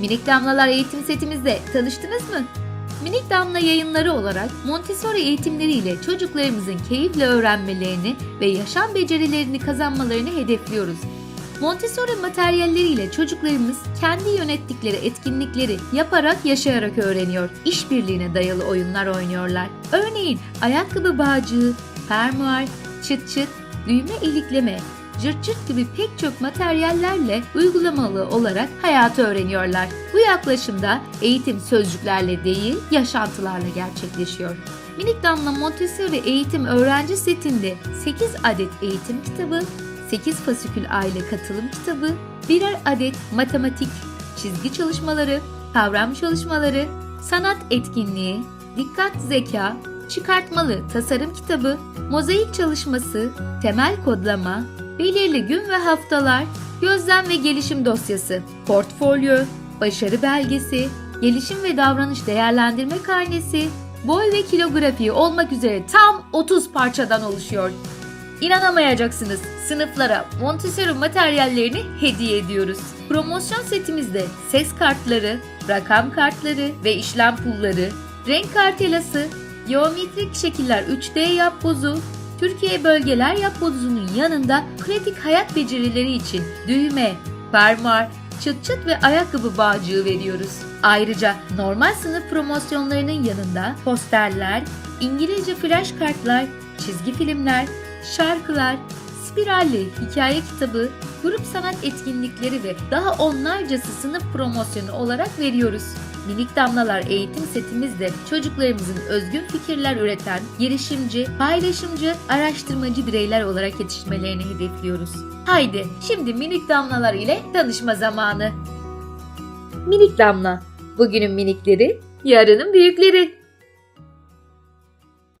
Minik Damlalar eğitim setimizde tanıştınız mı? Minik Damla yayınları olarak Montessori eğitimleriyle çocuklarımızın keyifle öğrenmelerini ve yaşam becerilerini kazanmalarını hedefliyoruz. Montessori materyalleriyle çocuklarımız kendi yönettikleri etkinlikleri yaparak yaşayarak öğreniyor. İşbirliğine dayalı oyunlar oynuyorlar. Örneğin ayakkabı bağcığı, fermuar, çıt çıt, düğme ilikleme, cırt cırt gibi pek çok materyallerle uygulamalı olarak hayatı öğreniyorlar. Bu yaklaşımda eğitim sözcüklerle değil, yaşantılarla gerçekleşiyor. Minik Damla Montessori Eğitim Öğrenci Setinde 8 adet eğitim kitabı, 8 fasikül aile katılım kitabı, birer adet matematik, çizgi çalışmaları, kavram çalışmaları, sanat etkinliği, dikkat zeka, çıkartmalı tasarım kitabı, mozaik çalışması, temel kodlama, belirli gün ve haftalar, gözlem ve gelişim dosyası, portfolyo, başarı belgesi, gelişim ve davranış değerlendirme karnesi, boy ve kilo grafiği olmak üzere tam 30 parçadan oluşuyor. İnanamayacaksınız. Sınıflara Montessori materyallerini hediye ediyoruz. Promosyon setimizde ses kartları, rakam kartları ve işlem pulları, renk kartelası, geometrik şekiller 3D yapbozu, Türkiye bölgeler yapbozunun yanında kritik hayat becerileri için düğme, fermuar, çıt çıt ve ayakkabı bağcığı veriyoruz. Ayrıca normal sınıf promosyonlarının yanında posterler, İngilizce flash kartlar, çizgi filmler, şarkılar, spiralli hikaye kitabı, grup sanat etkinlikleri ve daha onlarcası sınıf promosyonu olarak veriyoruz. Minik Damlalar eğitim setimizde çocuklarımızın özgün fikirler üreten, girişimci, paylaşımcı, araştırmacı bireyler olarak yetişmelerini hedefliyoruz. Haydi şimdi Minik Damlalar ile tanışma zamanı. Minik Damla, bugünün minikleri, yarının büyükleri.